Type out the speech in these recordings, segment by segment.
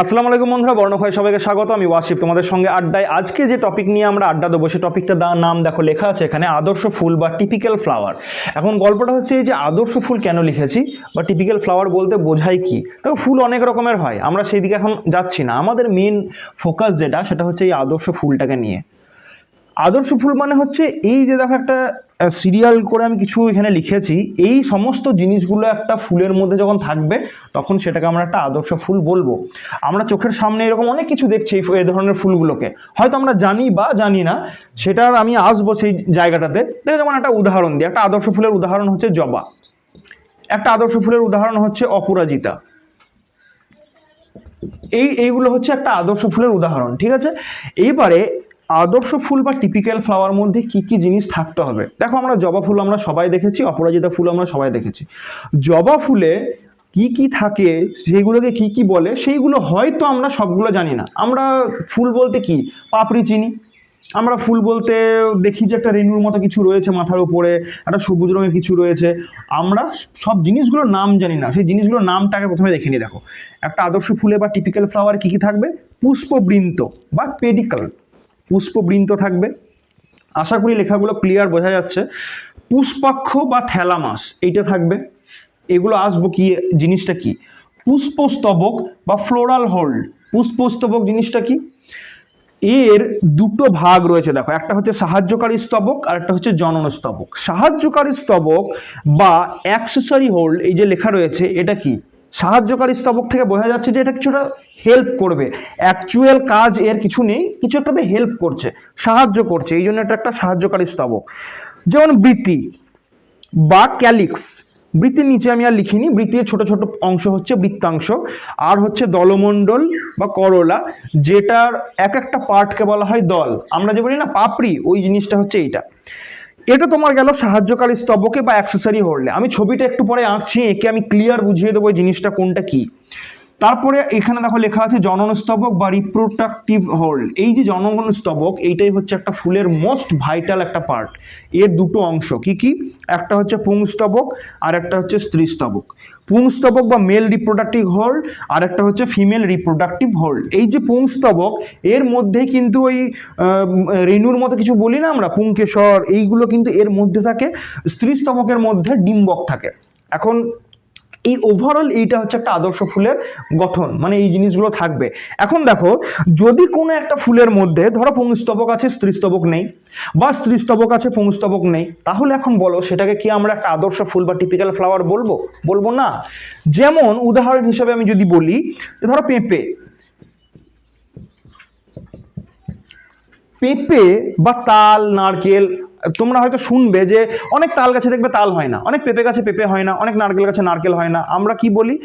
আসসালামু আলাইকুম বন্ধুরা বর্ণক্ষয় সবাইকে স্বাগত। আমি ওয়াসিফ। তোমাদের সঙ্গে আড্ডায় আজকে যে টপিক নিয়ে আমরা আড্ডা দেবো, সে টপিকটা নাম দেখো, লেখা আছে এখানে, আদর্শ ফুল বা টিপিক্যাল ফ্লাওয়ার এখন গল্পটা হচ্ছে এই যে আদর্শ ফুল কেন লিখেছি বা টিপিক্যাল ফ্লাওয়ার বলতে বোঝায় কি? দেখো, ফুল অনেক রকমের হয়, আমরা সেই দিকে এখন যাচ্ছি না। আমাদের মেন ফোকাস যেটা, সেটা হচ্ছে এই আদর্শ ফুলটাকে নিয়ে। আদর্শ ফুল মানে হচ্ছে এই যে দেখো একটা সিরিয়াল করে আমি কিছু এখানে লিখেছি। এই সমস্ত জিনিসগুলো একটা ফুলের মধ্যে যখন থাকবে, তখন সেটাকে আমরা একটা আদর্শ ফুল বলব। আমরা চোখের সামনে এরকম অনেক কিছু দেখছি এই ধরনের ফুলগুলোকে। হয়তো আমরা জানি বা জানি না, সেটার আমি আসব সেই জায়গাটাতে। যেমন একটা উদাহরণ দিই, একটা আদর্শ ফুলের উদাহরণ হচ্ছে জবা। একটা আদর্শ ফুলের উদাহরণ হচ্ছে অপরাজিতা। এই, এইগুলো হচ্ছে একটা আদর্শ ফুলের উদাহরণ, ঠিক আছে? এইবারে আদর্শ ফুল বা টিপিক্যাল ফ্লাওয়ার মধ্যে কি কি জিনিস থাকতে হবে? দেখো আমরা জবা ফুল আমরা সবাই দেখেছি, অপরাজিতা ফুল আমরা সবাই দেখেছি। জবা ফুলে কি কি থাকে সেইগুলোকে কি কি বলে, সেইগুলো হয়তো আমরা সবগুলো জানি না। আমরা ফুল বলতে কি? পাপড়ি চিনি। আমরা ফুল বলতে দেখি যে একটা রেণুর মতো কিছু রয়েছে মাথার উপরে, একটা সবুজ রঙের কিছু রয়েছে। আমরা সব জিনিসগুলোর নাম জানি না, সেই জিনিসগুলোর নামটাকে প্রথমে দেখে নিই, দেখো। একটা আদর্শ ফুলে বা টিপিক্যাল ফ্লাওয়ার কি কি থাকবে? পুষ্পবৃন্ত বা পেডিকল পুষ্পবৃন্ত থাকবে। আশা করি লেখাগুলো ক্লিয়ার বোঝা যাচ্ছে। পুষ্পাক্ষ বা থ্যালামাস এইটা থাকবে। এগুলো আসব কি, জিনিসটা কি? পুষ্পস্তবক বা ফ্লোরাল হোল্ড পুষ্পস্তবক জিনিসটা কি? এর দুটো ভাগ রয়েছে, দেখো। একটা হচ্ছে সাহায্যকারী স্তবক, আর একটা হচ্ছে জনন স্তবক। সাহায্যকারী স্তবক বা অ্যাক্সেসরি হোল্ড এই যে লেখা রয়েছে, এটা কি? সাহায্যকারী স্তবক থেকে বোঝা যাচ্ছে যে এটা কিছুটা হেল্প করবে। অ্যাকচুয়াল কাজ এর কিছু নেই, কিছু একটাতে হেল্প করছে, সাহায্য করছে, এই জন্য এটা একটা সাহায্যকারী স্তবক। যেমন বৃত্তি বা ক্যালিক্স বৃত্তির নিচে আমি আর লিখিনি, বৃত্তির ছোট ছোট অংশ হচ্ছে বৃত্তাংশ, আর হচ্ছে দলমণ্ডল বা করলা, যেটার এক একটা পার্টকে বলা হয় দল। আমরা যে বলি না পাপড়ি, ওই জিনিসটা হচ্ছে এইটা। এটা তোমার গেল সাহায্যকারী স্তবকে বা অ্যাক্সেসারি হোল্ডে আমি ছবিটা একটু পরে আঁকছি, একে আমি ক্লিয়ার বুঝিয়ে দেবো জিনিসটা কোনটা কি। তারপরে এখানে দেখো লেখা আছে জনন স্তবক বা রিপ্রোডাক্টিভ হোল্ড এই যে জনগণ স্তবক, এইটাই হচ্ছে একটা ফুলের মোস্ট ভাইটাল একটা পার্ট এর দুটো অংশ কি কি? একটা হচ্ছে পুংস্তবক আর একটা হচ্ছে স্ত্রী স্তবক। পুংস্তবক বা মেল রিপ্রোডাক্টিভ হোল্ড আর একটা হচ্ছে ফিমেল রিপ্রোডাক্টিভ হোল্ড এই যে পুংস্তবক এর মধ্যেই কিন্তু ওই রেণুর মতো কিছু বলি না আমরা? পুংকেশর, এইগুলো কিন্তু এর মধ্যে থাকে। স্ত্রী স্তবকের মধ্যে ডিম্বক থাকে। এখন এই ওভারঅল এইটা হচ্ছে একটা আদর্শ ফুলের গঠন মানে এই জিনিসগুলো থাকবে। এখন দেখো, যদি কোনো একটা ফুলের মধ্যে ধরো পুংস্তবক আছে, স্ত্রীস্তবক নেই, বা স্ত্রীস্তবক আছে, পুংস্তবক নেই, তাহলে এখন বলো সেটাকে কি আমরা একটা আদর্শ ফুল বা টিপিক্যাল ফ্লাওয়ার বলব? বলব না। যেমন উদাহরণ হিসেবে আমি যদি বলি, ধরো পেঁপে। পেঁপে বা তাল, নারকেল তোমরা হয়তো শুনবে যে অনেক তাল গাছে দেখবে তাল হয় না, অনেক পেঁপে গাছে পেঁপে হয় না, অনেক নারকেল গাছে নারকেল হয় না। আমরা কি বলি?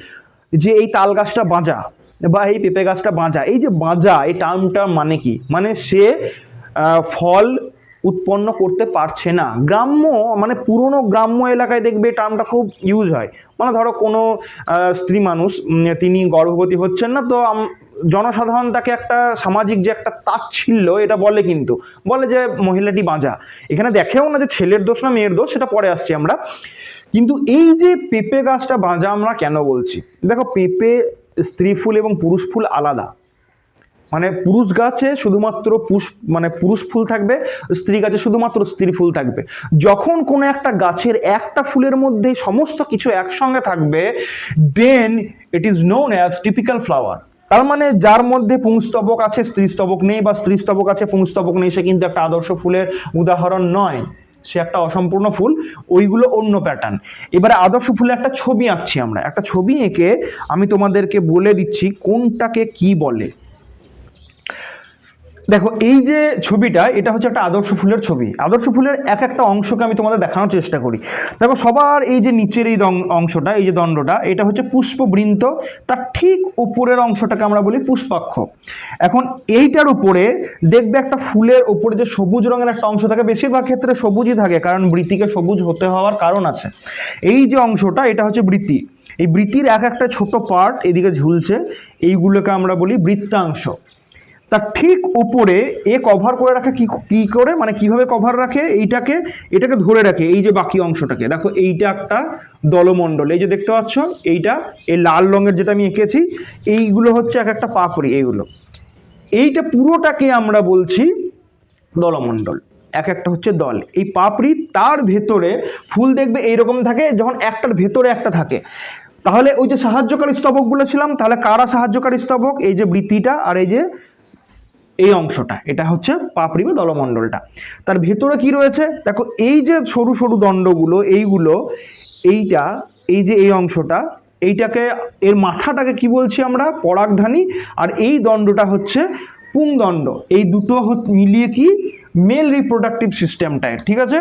যে এই তাল গাছটা বাঁজা বা এই পেঁপে গাছটা বাঁজা, এই যে বাঁজা, এই টার্মটা মানে কি? মানে সে ফল উৎপন্ন করতে পারছে না। গ্রাম্য মানে পুরনো গ্রাম্য এলাকায় দেখবে টার্মটা খুব ইউজ হয়। মানে ধরো কোনো স্ত্রী মানুষ তিনি গর্ভবতী হচ্ছেন না, তো জনসাধারণ তাকে একটা সামাজিক যে একটা তাচ্ছিল্য, এটা বলে কিন্তু। বলে যে, মহিলাটি বাঁজা। এখানে দেখেও না যে ছেলের দোষ না মেয়ের দোষ, সেটা পরে আসছি আমরা। কিন্তু এই যে পেঁপে গাছটা বাঁজা আমরা কেন বলছি? দেখো, পেঁপে স্ত্রী ফুল এবং পুরুষ ফুল আলাদা। মানে পুরুষ গাছে শুধুমাত্র পুষ মানে পুরুষ ফুল থাকবে, স্ত্রী গাছে শুধুমাত্র স্ত্রী ফুল থাকবে। যখন কোনো একটা গাছের একটা ফুলের মধ্যেই সমস্ত কিছু একসঙ্গে থাকবে then it is known as typical flower তার মানে যার মধ্যে পুংস্তবক আছে স্ত্রীস্তবক নেই, বা স্ত্রীস্তবক আছে, পুংস্তবক নেই, সে কিন্তু একটা আদর্শ ফুলের উদাহরণ নয়। সে একটা অসম্পূর্ণ ফুল, ওইগুলো অন্য প্যাটার্ন এবারে আদর্শ ফুলে একটা ছবি আঁকছি আমরা। একটা ছবি এঁকে আমি তোমাদেরকে বলে দিচ্ছি কোনটাকে কি বলে। দেখো, এই যে ছবিটা, এটা হচ্ছে একটা আদর্শ ফুলের ছবি। আদর্শ ফুলের এক একটা অংশকে আমি তোমাদের দেখানোর চেষ্টা করি। দেখো, সবার এই যে নিচের এই অংশটা, এই যে দণ্ডটা, এটা হচ্ছে পুষ্পবৃন্ত তার ঠিক উপরের অংশটাকে আমরা বলি পুষ্পাক্ষ। এখন এইটার উপরে দেখবে একটা ফুলের উপরে যে সবুজ রঙের একটা অংশ থাকে, বেশিরভাগ ক্ষেত্রে সবুজই থাকে, কারণ বৃত্তিকে সবুজ হতে হওয়ার কারণ আছে। এই যে অংশটা, এটা হচ্ছে বৃত্তি। এই বৃত্তির এক একটা ছোট পার্ট এদিকে ঝুলছে, এইগুলোকে আমরা বলি বৃত্তাংশ। তার ঠিক উপরে এ কভার করে রাখে কি কি করে? মানে কীভাবে কভার রাখে? এইটাকে, এটাকে ধরে রাখে, এই যে বাকি অংশটাকে। দেখো, এইটা একটা দলমণ্ডল। এই যে দেখতে পাচ্ছ, এইটা, এই লাল রঙের যেটা আমি এঁকেছি, এইগুলো হচ্ছে এক একটা পাপড়ি, এইগুলো। এইটা পুরোটাকে আমরা বলছি দলমণ্ডল। এক একটা হচ্ছে দল। এই পাপড়ি তার ভেতরে ফুল দেখবে এইরকম থাকে, যখন একটার ভেতরে একটা থাকে। তাহলে ওই যে সাহায্যকারী স্তবকগুলো ছিলাম, তাহলে কারা সাহায্যকারী স্তবক? এই যে বৃত্তিটা আর এই যে এই অংশটা, এটা হচ্ছে পাপড়ি বা দলমণ্ডলটা। তার ভেতরে কি রয়েছে? দেখো, এই যে সরু সরু দণ্ডগুলো, এইগুলো, এইটা, এই যে এই অংশটা, এইটাকে, এর মাথাটাকে কি বলছি আমরা? পরাগধানী। আর এই দণ্ডটা হচ্ছে পুংদণ্ড। এই দুটো মিলিয়ে কি? মেল রিপ্রোডাক্টিভ সিস্টেমটায় ঠিক আছে?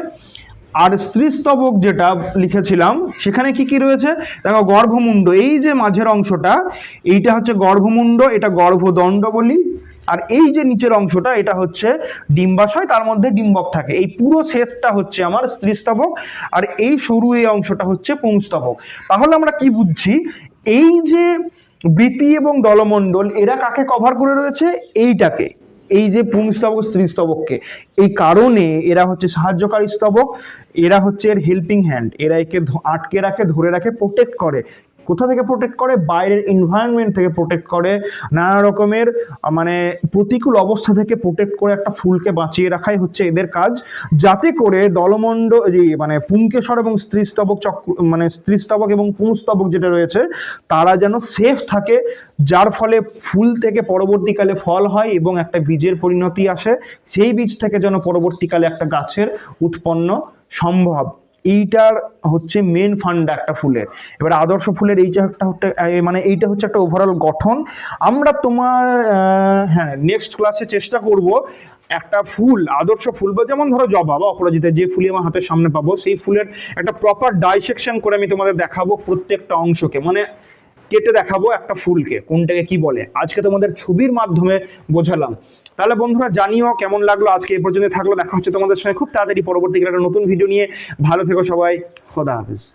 আর স্ত্রীস্তবক যেটা লিখেছিলাম, সেখানে কি কি রয়েছে? দেখো, গর্ভমুণ্ড, এই যে মাঝের অংশটা, এইটা হচ্ছে গর্ভমুণ্ড, এটা গর্ভদণ্ড বলি, আর এই যে নিচের অংশটা, এটা হচ্ছে ডিম্বাশয়, তার মধ্যে ডিম্বক থাকে। এই পুরো সেটটা হচ্ছে আমার স্ত্রীস্তবক, আর এই সরু এই অংশটা হচ্ছে পুংস্তবক। তাহলে আমরা কি বুঝছি? এই যে বৃতি এবং দলমণ্ডল, এরা কাকে কভার করে রয়েছে? এইটাকে। এই যে পুংস্তবক স্ত্রীস্তবককে এই কারণে এরা হচ্ছে সাহায্যকারী স্তবক, এরা হচ্ছে এর হেল্পিং হ্যান্ড এরা একে আটকে রাখে, ধরে রাখে প্রোটেক্ট করে। কোথা থেকে প্রোটেক্ট করে? বাইরের এনভায়রনমেন্ট থেকে প্রোটেক্ট করে। নানা রকমের মানে প্রতিকূল অবস্থা থেকে প্রোটেক্ট করে একটা ফুলকে বাঁচিয়ে রাখাই হচ্ছে এদের কাজ। যাতে করে দলমণ্ড মানে পুংকেশর এবং স্ত্রীস্তবক চক্র মানে স্ত্রীস্তবক এবং পুংস্তবক যেটা রয়েছে, তারা যেন সেফ থাকে, যার ফলে ফুল থেকে পরবর্তীকালে ফল হয় এবং একটা বীজের পরিণতি আসে। সেই বীজ থেকে যেন পরবর্তীকালে একটা গাছের উৎপন্ন সম্ভব। এইটার হচ্ছে মেন ফান্ডা একটা ফুলের। এবার আদর্শ ফুলের এইটা একটা মানে এইটা হচ্ছে একটা ওভারঅল গঠন। আমরা তোমার হ্যাঁ নেক্সট ক্লাসে চেষ্টা করব একটা ফুল, আদর্শ ফুল, বা যেমন ধরো জবা বা অপরাজিতা, যে ফুলই আমার হাতের সামনে পাবো, সেই ফুলের একটা প্রপার ডাইসেকশন করে আমি তোমাদের দেখাবো প্রত্যেকটা অংশকে। মানে কেটে দেখাবো একটা ফুলকে, কোনটাকে কি বলে। আজকে তোমাদের ছবির মাধ্যমে বোঝালাম। তাহলে বন্ধুরা জানিও কেমন লাগল, আজকে এই পর্যন্ত থাকল, দেখা হচ্ছে তোমাদের সঙ্গে খুব তাড়াতাড়ি পরবর্তীকালে একটা নতুন ভিডিও নিয়ে। ভালো থেকো সবাই, খোদা হাফিজ।